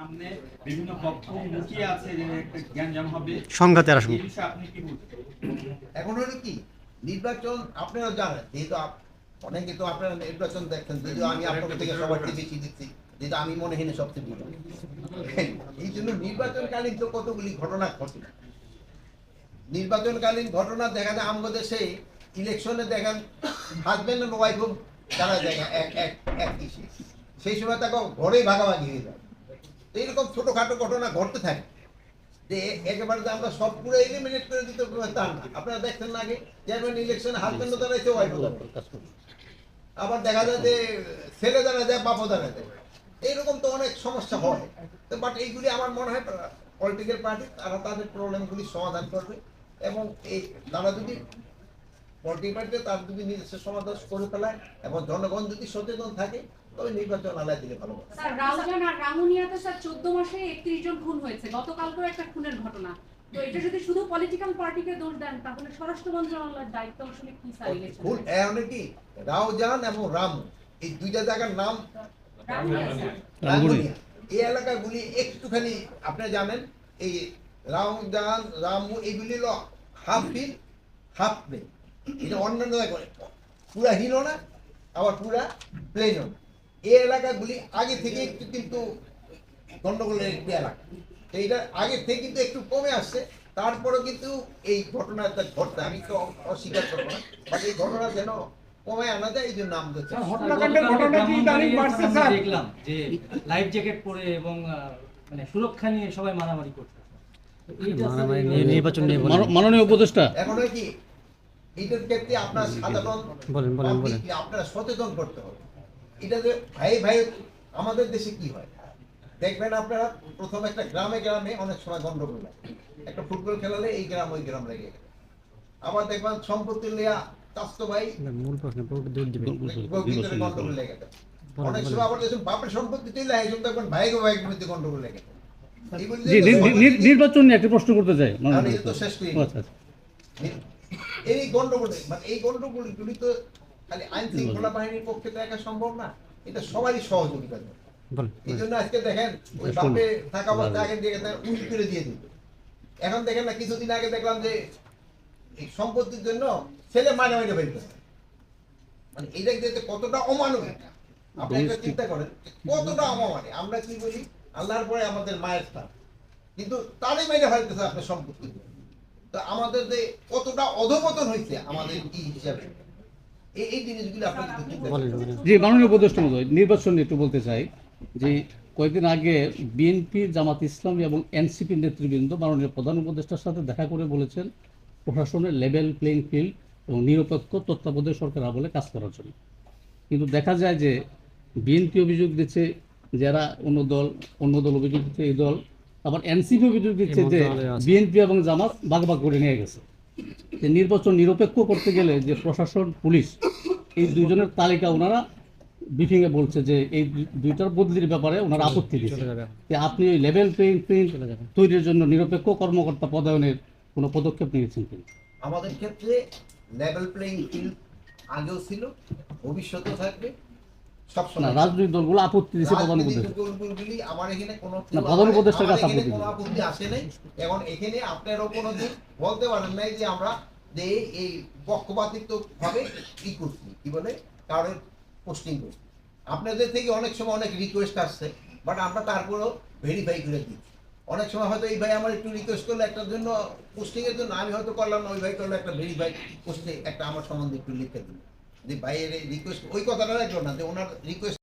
সামনে বিভিন্ন পক্ষ মুখিয়ে আছে যে একটা জ্ঞানজাম হবে। সংঘাতের আশঙ্কা আপনি কি বলছেন এখন হলো কি নির্বাচন আপনারা জানেন যেহেতু অনেকে তো আপনারা নির্বাচন দেখছেন যদিও আমি আপনাদের থেকে সবার বেশি দিচ্ছি যেহেতু আমি মনে হয় সবচেয়ে বড় এই জন্য নির্বাচনকালীন তো কতগুলি ঘটনা ঘটে। নির্বাচনকালীন ঘটনা দেখা যায় আমাদের দেশে ইলেকশনে দেখেন হাজব্যান্ড এন্ড ওয়াইফও তারা দেখা এক এক এক সেই সময় তাকে ঘরেই ভাগাভাগি হয়ে যায়। তো এইরকম ছোটোখাটো ঘটনা ঘটতে থাকে যে একেবারে আমরা সব পুরো এলিমিনেট করে দিতে তা না। আপনারা দেখছেন আগে চেয়ারম্যান ইলেকশনে হাজব্যান্ডও দাঁড়াইছে ওয়াইফও দাঁড়াইছে আবার দেখা যায় যে ছেলে দাঁড়া যায়, বাপও দাঁড়া যায়। এইরকম তো অনেক সমস্যা হয়। তো বাট এইগুলি আমার মনে হয় পলিটিক্যাল পার্টি তারা তাদের প্রবলেমগুলি সমাধান করবে। এবং এই, তারা যদি পলিটিক্যাল তার যদি নিজস্ব সমাধান করে ফেলায় এবং জনগণ যদি সচেতন থাকে তবে নির্বাচন আলাদা দিলে ভালো স্যার রাউজান আর রাঙ্গুনিয়াতে স্যার চোদ্দ মাসে একত্রিশ জন খুন হয়েছে। গতকালকেও একটা খুনের ঘটনা। তো এটা যদি শুধু পলিটিক্যাল পার্টিকে দোষ দেন তাহলে স্বরাষ্ট্র মন্ত্রণালয়ের দায়িত্ব আসলে কি স্যার কি? রাওজান এবং রামু এই দুইটা জায়গার নাম রাঙ্গুনিয়া এই এলাকাগুলি একটুখানি আপনি জানেন এই রামজান রামু এগুলি হলো হাফ হিল হাফ প্লেন এটা অন্যান্য জায়গায় পুরা হিলও না আবার পুরা প্লেনও এই এলাকাগুলি আগে থেকে একটু কিন্তু গন্ডগোলের একটি এলাকা। এইটা আগে থেকে কিন্তু একটু কমে আসছে তারপরেও কিন্তু এই ঘটনাটা ঘটতে আমি তো অস্বীকার করব না বাট এই ঘটনা যেন কমে আনা যায় এই জন্য আমাদের চাই। হত্যাকাণ্ডের ঘটনা কি ইদানিং বাড়ছে আমরা স্যার? দেখলাম যে লাইফ জ্যাকেট পরে এবং আহ, মানে সুরক্ষা নিয়ে সবাই মারামারি করছে। তো মারামারি নিয়ে নির্বাচন নিয়ে মাননীয় উপদেষ্টা। এখন কি এইটার ক্ষেত্রে আপনার সাধারণ বলেন, বলেন, বলেন। আপনারা সচেতন করতে হবে। এটা যে ভাই ভাই আমাদের দেশে কি হয়? দেখবেন আপনারা প্রথম একটা গ্রামে গ্রামে অনেক সময় গন্ডগোল একটা ফুটবল খেলালে এই গ্রাম ওই গ্রাম লেগে গেল আবার দেখবেন সম্পত্তি লিয়া চাস্তো ভাই মূল প্রশ্ন গন্ডগোল লেগে অনেক সময় আবার দেখুন বাপের সম্পত্তি চলে আসে দেখবেন ভাই গো ভাইয়ের মধ্যে গন্ডগোল লেগে নির্বাচন নিয়ে একটা প্রশ্ন করতে চাই। শেষ করি আচ্ছা আচ্ছা। এই গন্ডগোল মানে এই গন্ডগোলগুলি তো খালি আইন শৃঙ্খলা বাহিনীর পক্ষে তো একা সম্ভব না। এটা সবারই সহযোগিতা। এই জন্য আজকে দেখেন ওই বাপে থাকা অবস্থা আগে দিয়ে উইল করে দিয়ে দিল। এখন দেখেন না কিছুদিন আগে দেখলাম যে এই সম্পত্তির জন্য ছেলে মানে মানে ফেলতেছে মানে এটা যে কতটা অমানবিক। আপনি একটা চিন্তা করেন কতটা অমানবিক। আমরা কি বলি? আল্লাহর পরে আমাদের মায়ের স্থান। কিন্তু তারই মেরে ফেলতেছে আপনার সম্পত্তি। তো আমাদের যে কতটা অধপতন হয়েছে আমাদের কি হিসাবে। এই জিনিসগুলো জি মাননীয় উপদেষ্টা মহোদয় নির্বাচন একটু বলতে চাই যে কয়েকদিন আগে বিএনপি জামাত ইসলামী এবং এনসিপি নেতৃবৃন্দ মাননীয় প্রধান উপদেষ্টার সাথে দেখা করে বলেছেন প্রশাসনের লেভেল প্লেইং ফিল্ড এবং নিরপেক্ষ তত্ত্বাবধায়ক সরকার আমলে কাজ করার জন্য। কিন্তু দেখা যায় যে বিএনপি অভিযোগ দিচ্ছে যারা অন্য দল অন্য দল অভিযোগ দিচ্ছে এই দল। আবার এনসিপি অভিযোগ দিচ্ছে যে বিএনপি এবং জামাত ভাগ ভাগ করে নিয়ে গেছে। যে নির্বাচন নিরপেক্ষ করতে গেলে যে প্রশাসন পুলিশ এই দুজনের তালিকা ওনারা ব্রিফিং এ বলছে যে এই দুইটার বদলির ব্যাপারে ওনারা আপত্তি দিচ্ছে যে আপনি ওই লেভেল প্লেইং ফিল্ড তৈরির জন্য নিরপেক্ষ কর্মকর্তা পদায়নের কোনো পদক্ষেপ নিয়েছেন কিনা আমাদের ক্ষেত্রে লেভেল প্লেইং ফিল্ড আগেও ছিল ভবিষ্যতেও থাকবে। না রাজনৈতিক দলগুলো আপত্তি দিচ্ছে প্রধান উপদেষ্টা। আমার না, প্রধান উপদেষ্টার কাছে আপত্তি কোনো নেই। আপত্তি আসে নাই। এখন এখানে আপনারও কোনো দিন বলতে পারেন নাই যে আমরা যে এই পক্ষপাতিত্ব ভাবে ই করছি কি বলে? কারোর পোস্টিং করছি। আপনাদের থেকে অনেক সময় অনেক রিকোয়েস্ট আসছে বাট আমরা তারপরেও ভেরিফাই করে দিচ্ছি। অনেক সময় হয়তো এই ভাই আমার একটু রিকোয়েস্ট করল একটার জন্য পোস্টিং এর জন্য আমি হয়তো করলাম না ওই ভাই করল একটা ভেরিফাই পোস্টে একটা আমার সম্বন্ধে একটু লিখে দিল। যে ভাইয়ের রিকোয়েস্ট ওই কথাটা রাখল না যে ওনার রিকোয়েস্ট